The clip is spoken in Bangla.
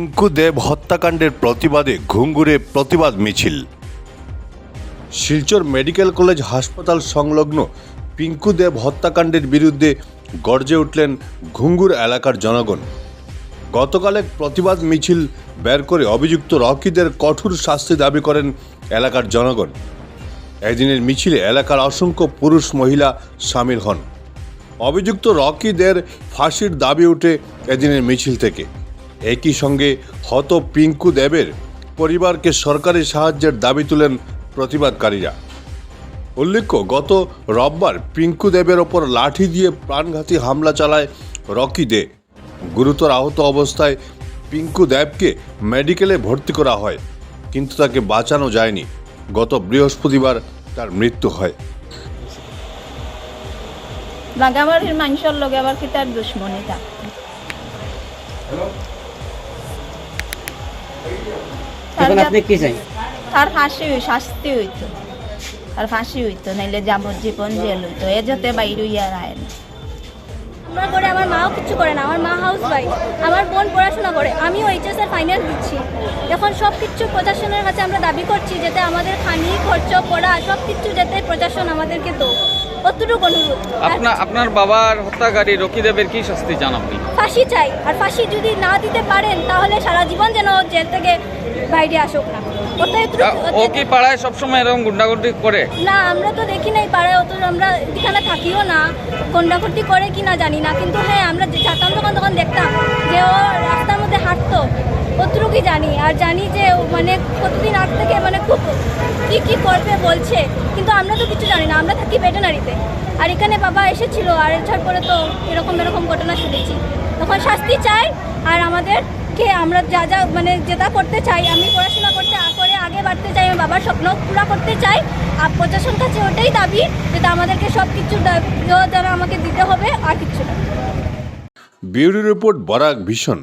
পিঙ্কু দেব হত্যাকাণ্ডের প্রতিবাদে ঘুঙ্গুরে প্রতিবাদ মিছিল। শিলচর মেডিকেল কলেজ হাসপাতাল সংলগ্ন পিঙ্কু দেব হত্যাকাণ্ডের বিরুদ্ধে গর্জে উঠলেন ঘুঙ্গুর এলাকার জনগণ। গতকাল এক প্রতিবাদ মিছিল বের করে অভিযুক্ত রকিদের কঠোর শাস্তি দাবি করেন এলাকার জনগণ। এদিনের মিছিলে এলাকার অসংখ্য পুরুষ মহিলা সামিল হন। অভিযুক্ত রকিদের ফাঁসির দাবি উঠে এদিনের মিছিল থেকে। একই সঙ্গে হত পিঙ্কু দেবের পরিবারকে সরকারি সাহায্যের দাবি তুলেন প্রতিবাদকারীরা। উল্লেখ্য গত রোববার পিঙ্কু দেবের ওপর লাঠি দিয়ে প্রাণঘাতী হামলা চালায় রকি দে। গুরুতর আহত অবস্থায় পিঙ্কু দেবকে মেডিকেলে ভর্তি করা হয় কিন্তু তাকে বাঁচানো যায়নি। গত বৃহস্পতিবার তার মৃত্যু হয়। বাগাবাড়ির মানুষের লগে আবার কি তার দুশ্মনী তা এখন আপনি কি চাই? তার ফাঁসি হই- শাস্তি হইতো। তার ফাঁসি হইতো নাইলে যাবজ্জীবন জেল হইতো। এ যাতে বাইরে ইয়ার আয় না। কিছু করে না। আমার মা হাউস ওয়াইফ আমার বোন পড়াশোনা করে। আমিও এইচএস এর ফাইনাল দিচ্ছি। এখন সব কিছু প্রশাসনের কাছে আমরা দাবি করছি যাতে আমাদের খানি খরচ পড়া সব কিছু যাতে প্রশাসন আমাদেরকে দো অতটুকু অনুরোধ? আপনার আপনার বাবার হত্যাকারী রকিদেবের কি শাস্তি জানাবেন? ফাঁসি চাই। আর ফাঁসি যদি না দিতে পারেন তাহলে সারা জীবন যেন জেল থেকে বাইরে আসুক না। ও কি পাড়ায় সবসময় এরকম গুন্ডাগুন্ডি করে? না আমরা তো দেখি নাই পাড়ায় অত আমরা এখানে থাকিও না। গন্ডাগর্দি করে কি না জানি না কিন্তু হ্যাঁ আমরা যেতাম তখন তখন দেখতাম যে ও রাস্তার মধ্যে হাঁটতো। অতটুকুই জানি আর জানি যে ও মানে কতদিন আগ থেকে মানে খুব কি কি করবে বলছে কিন্তু আমরা তো কিছু জানি না আমরা থাকি ভেটেনারিতে। আর এখানে বাবা এসেছিল আর এছাড় পরে তো এরকম এরকম ঘটনা শুনেছি। তখন শাস্তি চাই আর আমাদেরকে আমরা যা যা মানে যেটা করতে চাই, আমি পড়াশোনা করতে করে আগে বাড়তে চাই আমি বাবার স্বপ্ন পুরা করতে চাই, আর প্রশাসন কাছে ওটাই দাবি, যেটা আমাদেরকে সব কিছু যারা আমাকে দিতে হবে, আর কিছু না। ব্যুরো রিপোর্ট বরাক ভীষণ।